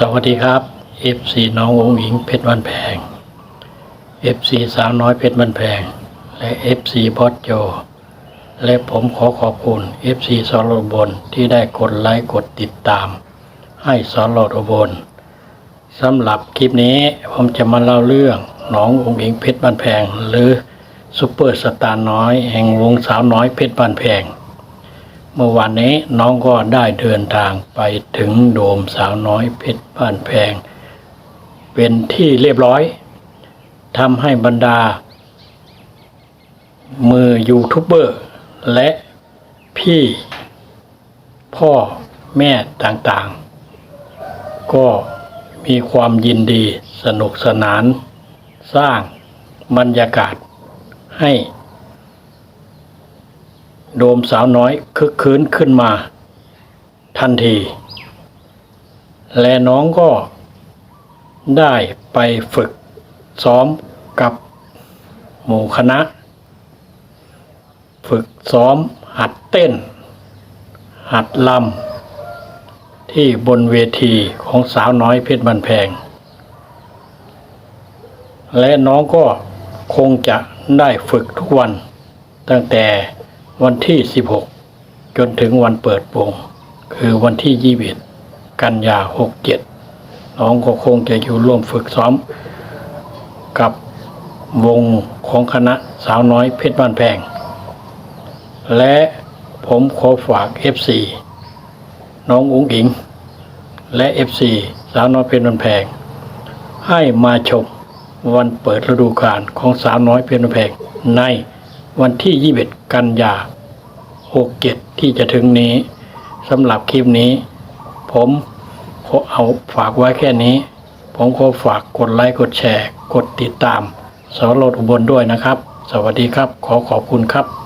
สวัสดีครับ FC น้ององหญิงเพชรวันแพง FC สาวน้อยเพชรวันแพง และ FC บอสโจ และผมขอขอบคุณ FC สอนรถอุบลที่ได้กดไลค์กดติดตาม ให้สอนรถอุบลสำหรับคลิปนี้ผมจะมาเล่าเรื่องน้ององหญิงเพชรบ้านแพง หรือซูเปอร์สตาร์น้อยแห่งวงสาวน้อยเพชรบ้านแพง เมื่อวานนี้น้องก็ได้เดินทางไปถึงโดมสาวน้อยเพชรบ้านแพง เป็นที่เรียบร้อยทำให้บรรดา มือยูทูบเบอร์ และพี่ พ่อแม่ต่างๆ ก็มีความยินดีสนุกสนาน สร้างบรรยากาศให้ โดมสาวน้อยคึกคืนขึ้นมา ทันที และน้องก็ได้ไปฝึกซ้อมกับหมู่คณะ ฝึกซ้อมหัดเต้น หัดลำที่บนเวทีของสาวน้อยเพชรบันแพง และน้องก็คงจะได้ฝึกทุกวันตั้งแต่ วันที่ 16 จนถึงวันเปิดวงคือวันที่ 21 กันยา 67 น้องก็คงจะอยู่ร่วมฝึกซ้อม กับวงของคณะสาวน้อยเพชรบ้านแพง และผมขอฝาก FC น้องอุ้งอิง และ FC สาวน้อยเพชรบ้านแพง ให้มาชมวันเปิดฤดูกาลของสาวน้อยเพชรบ้านแพงใน วันที่ 21 กันยา67ที่จะถึงนี้สำหรับคลิปนี้ ผมขอเอาฝากไว้แค่นี้ ผมขอฝากกดไลค์กดแชร์ กดติดตามสอนรถอุบลด้วยนะครับ สวัสดีครับ ขอขอบคุณครับ